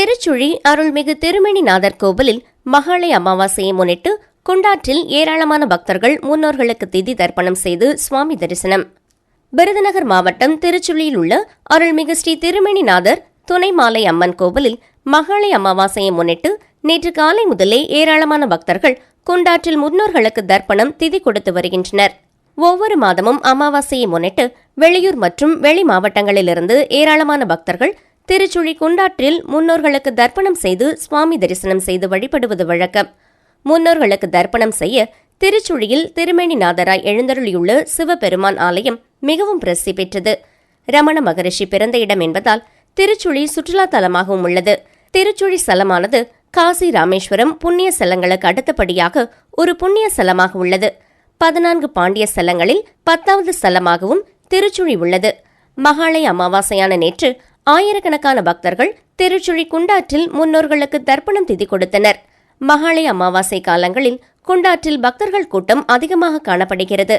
திருச்சுழி அருள்மிகு திருமணிநாதர் கோவிலில் மகாளய அமாவாசையை முன்னிட்டு குண்டாற்றில் ஏராளமான பக்தர்கள் முன்னோர்களுக்கு திதி தர்ப்பணம் செய்து சுவாமி தரிசனம். விருதுநகர் மாவட்டம் திருச்சுழியில் உள்ள அருள்மிகு ஸ்ரீ திருமணிநாதர் துணை மாலை அம்மன் கோவிலில் மகாளய அமாவாசையை முன்னிட்டு நேற்று காலை முதலே ஏராளமான பக்தர்கள் குண்டாற்றில் முன்னோர்களுக்கு தர்ப்பணம் திதி கொடுத்து வருகின்றனர். ஒவ்வொரு மாதமும் அமாவாசையை முன்னிட்டு வெளியூர் மற்றும் வெளி மாவட்டங்களிலிருந்து ஏராளமான பக்தர்கள் திருச்சுழி குண்டாற்றில் முன்னோர்களுக்கு தர்ப்பணம் செய்து சுவாமி தரிசனம் செய்து வழிபடுவது வழக்கம். முன்னோர்களுக்கு தர்ப்பணம் செய்ய திருச்சுழியில் திருமேனிநாதராய் எழுந்தருளியுள்ள சிவபெருமான் ஆலயம் மிகவும் பிரசித்தி பெற்றது. ரமண மகரிஷி பிறந்த இடம் என்பதால் திருச்சுழி சுற்றுலா தலமாகவும் உள்ளது. திருச்சுழி ஸ்தலமானது காசி ராமேஸ்வரம் புண்ணிய ஸ்தலங்களுக்கு அடுத்தபடியாக ஒரு புண்ணிய ஸ்தலமாக உள்ளது. பதினான்கு பாண்டிய ஸ்தலங்களில் பத்தாவது ஸ்தலமாகவும் திருச்சுழி உள்ளது. மகாலய அமாவாசையான நேற்று ஆயிரக்கணக்கான பக்தர்கள் திருச்சுழி குண்டாற்றில் முன்னோர்களுக்கு தர்ப்பணம் திதி கொடுத்தனர். மகாலய அமாவாசை காலங்களில் குண்டாற்றில் பக்தர்கள் கூட்டம் அதிகமாக காணப்படுகிறது.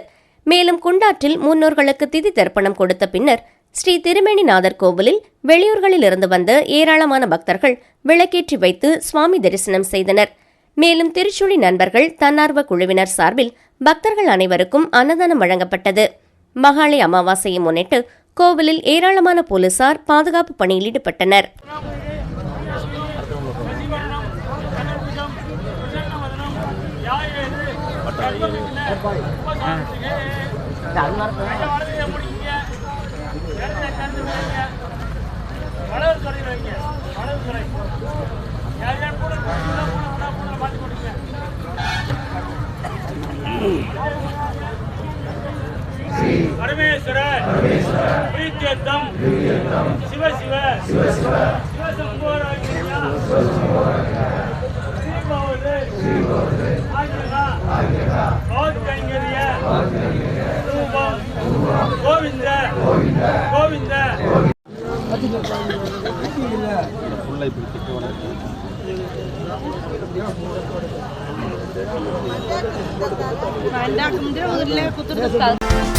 மேலும் குண்டாற்றில் முன்னோர்களுக்கு திதி தர்ப்பணம் கொடுத்த பின்னர் ஸ்ரீ திருமேனிநாதர் கோவிலில் வெளியூர்களில் இருந்து வந்த ஏராளமான பக்தர்கள் விளக்கேற்றி வைத்து சுவாமி தரிசனம் செய்தனர். மேலும் திருச்சுழி நண்பர்கள் தன்னார்வ குழுவினர் சார்பில் பக்தர்கள் அனைவருக்கும் அன்னதானம் வழங்கப்பட்டது. மகாலய அமாவாசையை முன்னிட்டு கோவிலில் ஏராளமான போலீசார் பாதுகாப்பு பணியில் ஈடுபட்டனர். பரமேஸ்வர பிரீத்தியத்தம் சிவ சிவ. கோவிந்த. கோவிந்த. வேண்டாம் முதல்ல குத்துறது